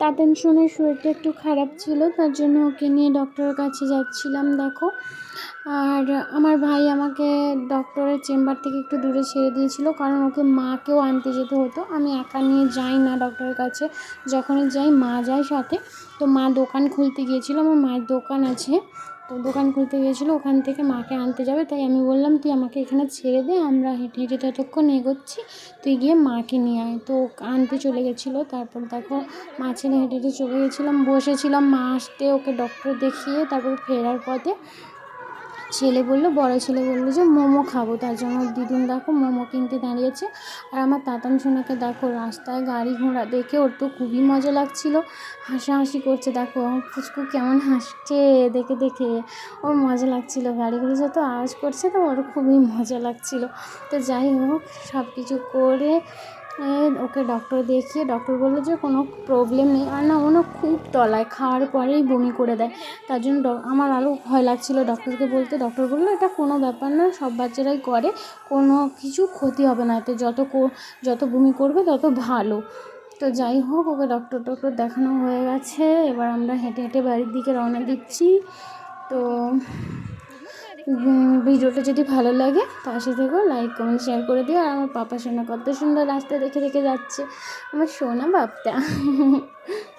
তাতেন টেনশনের শরীরটা একটু খারাপ ছিল, তার জন্য ওকে নিয়ে ডক্টরের কাছে যাচ্ছিলাম, দেখো। আর আমার ভাই আমাকে ডক্টরের চেম্বার থেকে একটু দূরে ছেড়ে দিয়েছিল, কারণ ওকে মাকেও আনতে যেতে হতো। আমি একা নিয়ে যাই না ডক্টরের কাছে, যখনই যাই মা যায় সাথে। তো মা দোকান খুলতে গিয়েছিল, আমার মায়ের দোকান আছে। তো দোকান খুলতে গিয়েছিল, ওখান থেকে মাকে আনতে যাবে, তাই আমি বললাম, তুই আমাকে এখানে ছেড়ে দে, আমরা হেঁটে হেঁটে ততক্ষণ এগোচ্ছি, তুই গিয়ে মাকে নিয়ে আয়। তো আনতে চলে গেছিল, তারপর দেখো মা ছেলে হেঁটে হেঁটে চলে গেছিলাম, বসেছিলাম, মা আসতে ওকে ডক্টর দেখিয়ে তারপর ফেরার পথে ছেলে বলল, বড় ছেলে বলল যে, মোমো খাব। তার জন্য দিদুন দেখো মোমো কিনতে দাঁড়িয়েছে। আর আমার তাতান সোনাকে দেখো, রাস্তায় গাড়ি ঘোড়া দেখে ওর তো খুবই মজা লাগছিল। হাসাহাসি করছে, দেখো ফুচকু কেমন হাসছে দেখে দেখে। ওর মজা লাগছিল, গাড়িগুলো যত আওয়াজ করছে তো ওর খুবই মজা লাগছিল। তো যাই হোক সব কিছু করে ওকে ডক্টর দেখিয়ে ডক্টর বলল যে কোনো প্রবলেম নেই। আর না ওনো খুব তলায়, খাওয়ার পরেই বমি করে দেয়। তার জন্য আমার আরও ভয় লাগছিল ডক্টরকে বলতে। ডক্টর বলল, এটা কোনো ব্যাপার না, সব বাচ্চারাই করে। কোনো কিছু ক্ষতি হবে না এতে। যত যত বমি করবে, তত ভালো। তো যাই হোক, ওকে ডক্টর টক্টর দেখানো হয়ে গেছে। এবার আমরা হেঁটে হেঁটে বাড়ির দিকে রওনা দিচ্ছি। তো ভিডিওটা যদি ভালো লাগে পাশে থেকেও লাইক কমেন্ট শেয়ার করে দিও। আর আমার পাপা সোনা কত সুন্দর রাস্তা দেখে দেখে যাচ্ছে। আমার সোনা বাপটা।